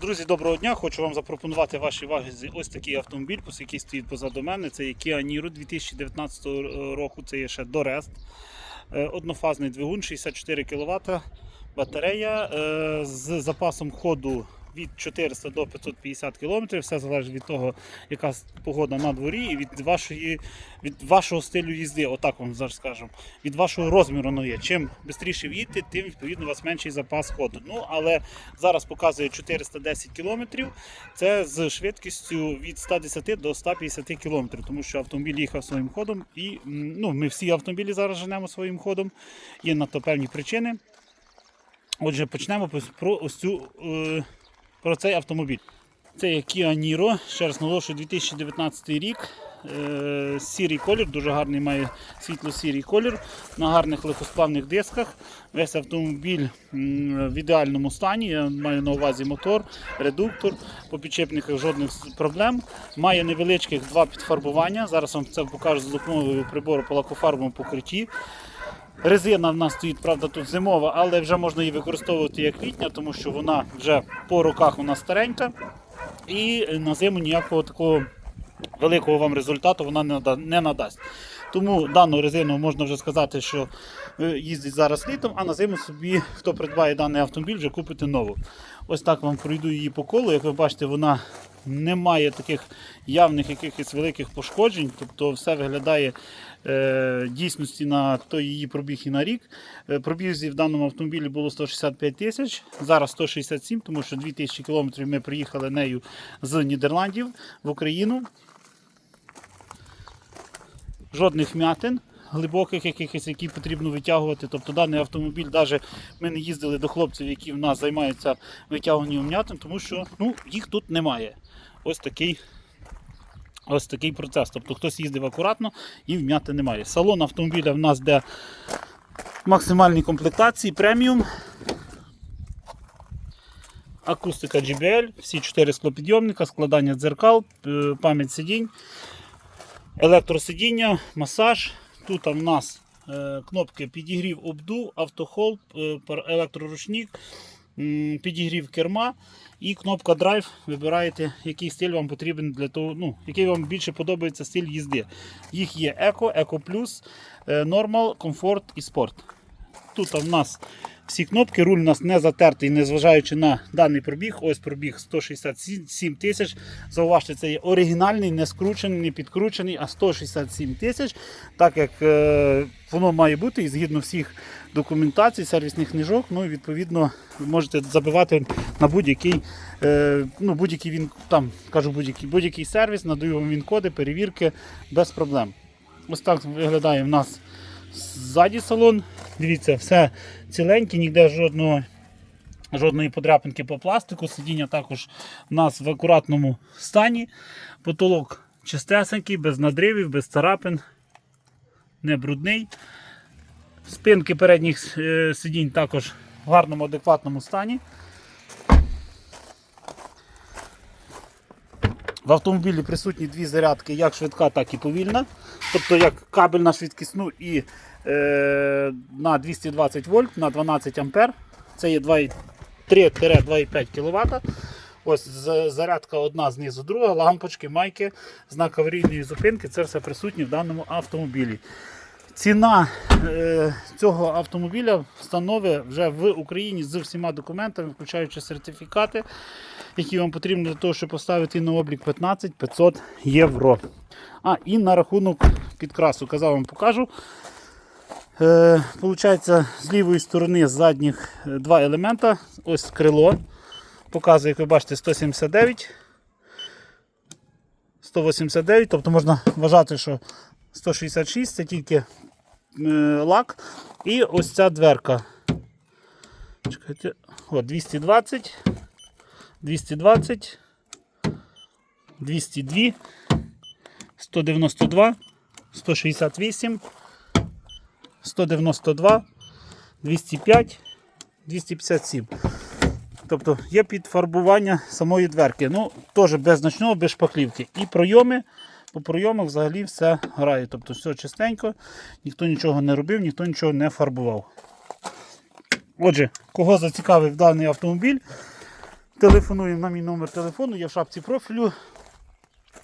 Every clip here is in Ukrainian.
Друзі, доброго дня! Хочу вам запропонувати вашій увазі ось такий автомобіль, який стоїть позаду мене. Це є Kia Niro 2019 року, це є ще Дорест. Е, Однофазний двигун, 64 кВт, батарея е, з запасом ходу від 400 до 550 км. Все залежить від того, яка погода на дворі і від, вашої, від вашого стилю їзди. Отак вам зараз скажемо. Від вашого розміру воно є. Чим швидше в'їдете, тим відповідно у вас менший запас ходу. Ну, але зараз показує 410 км. Це з швидкістю від 110 до 150 км, тому що автомобіль їхав своїм ходом. І ну, ми всі автомобілі зараз женемо своїм ходом. Є на то певні причини. Отже, почнемо про ось цю. Е, про цей автомобіль. Це є Kia Niro, ще раз наголошую, 2019 рік. Е, Сірий колір, дуже гарний має світло-сірий колір на гарних легкосплавних дисках. Весь автомобіль в ідеальному стані. Я маю на увазі мотор, редуктор, по підчепниках жодних проблем. Має невеличких два підфарбування. Зараз вам це покажу за допомогою прибору по лакофарбовому покритті. Резина в нас стоїть, правда, тут зимова, але вже можна її використовувати як літня, тому що вона вже по роках вона старенька. І на зиму ніякого такого великого вам результату вона не надасть. Тому дану резину можна вже сказати, що е, їздить зараз літом, а на зиму собі, хто придбає даний автомобіль, вже купити нову. Ось так вам пройду її по колу. Як ви бачите, вона не має таких явних якихось великих пошкоджень, тобто все виглядає е, дійсності на той її пробіг і на рік. Е, пробігів в даному автомобілі було 165 тисяч, зараз 167, тому що 2000 кілометрів ми приїхали нею з Нідерландів в Україну. Жодних вмятин. Глибоких якихось, які потрібно витягувати. Тобто даний автомобіль, навіть ми не їздили до хлопців, які в нас займаються витягуванням вмятин, тому що ну, їх тут немає. Ось такий Ось такий процес. Тобто хтось їздив акуратно і вмяти немає. Салон автомобіля в нас де максимальні комплектації, преміум. Акустика JBL, всі 4 склопідйомника, складання дзеркал, е, пам'ять сидінь, електросидіння, масаж. Тут в нас е, кнопки підігрів обдув, автохолд, е, електроручник, підігрів керма і кнопка Drive. Вибираєте, який стиль вам потрібен для того, ну, який вам більше подобається стиль їзди. Їх є Eco, Eco Plus, е, Normal, Comfort і Sport. Тут в нас всі кнопки, руль у нас не затертий, незважаючи на даний пробіг. Ось пробіг 167 тисяч. Зауважте, це є оригінальний, не скручений, не підкручений, а 167 тисяч. Так як е, воно має бути і згідно всіх документацій, сервісних книжок, ну і відповідно ви можете забивати на будь-який, е, ну, будь-який він там кажу, будь-який, будь-який сервіс, надаю вам він коди, перевірки без проблем. Ось так виглядає в нас ззаді салон. Дивіться, все ціленьке, ніде жодного, жодної подряпинки по пластику. Сидіння також у нас в акуратному стані. Потолок чистесенький, без надривів, без царапин, не брудний. Спинки передніх е, сидінь також в гарному, адекватному стані. В автомобілі присутні дві зарядки, як швидка, так і повільна. Тобто як кабель на швидкісну і е, на 220 вольт на 12 ампер. Це є 3-2,5 кВт. Ось зарядка одна знизу, друга, лампочки, майки, знак аварійної зупинки. Це все присутнє в даному автомобілі. Ціна е, цього автомобіля встановить вже в Україні з всіма документами, включаючи сертифікати, які вам потрібні для того, щоб поставити на облік 15 500 євро. А, і на рахунок підкрасу, казав вам покажу. Е, Получається, з лівої сторони задніх е, два елемента. Ось крило. Показує, як ви бачите, 179. 189, тобто можна вважати, що 166 це тільки лак. І ось ця дверка. Чекайте. О, 220, 220, 202, 192, 168, 192, 205, 257. Тобто є підфарбування самої дверки. Ну, теж без значного, без шпаклівки. І пройоми, по пройомах взагалі все грає. Тобто все чистенько, ніхто нічого не робив, ніхто нічого не фарбував. Отже, кого зацікавив даний автомобіль, Телефонуємо на мій номер телефону, є в шапці профілю.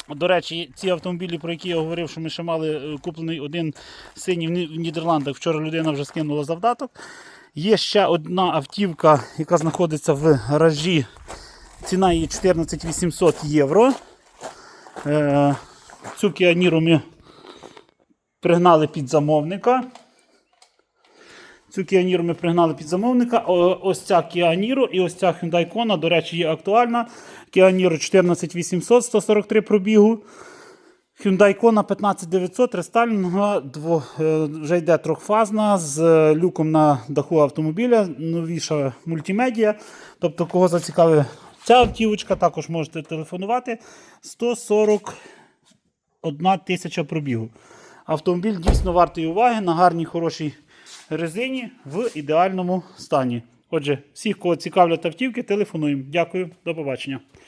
До речі, ці автомобілі, про які я говорив, що ми ще мали е, куплений один синій в Нідерландах. Вчора людина вже скинула завдаток. Є ще одна автівка, яка знаходиться в гаражі. Ціна її 14 800 євро. Цю Кіаніру ми пригнали під замовника. Цю Кіаніру ми пригнали під замовника. Ось ця Кіаніру і ось ця Hyundai Kona, до речі, є актуальна. Кіаніру 14800, 143 пробігу. Hyundai Kona 15900 рестайлінга, е, вже йде трьохфазна з е, люком на даху автомобіля, новіша мультимедіа. Тобто, кого зацікавить ця автівочка, також можете телефонувати. 141 тисяча пробігу. Автомобіль дійсно вартий уваги на гарній хорошій резині в ідеальному стані. Отже, всіх, кого цікавлять автівки, телефонуємо. Дякую, до побачення.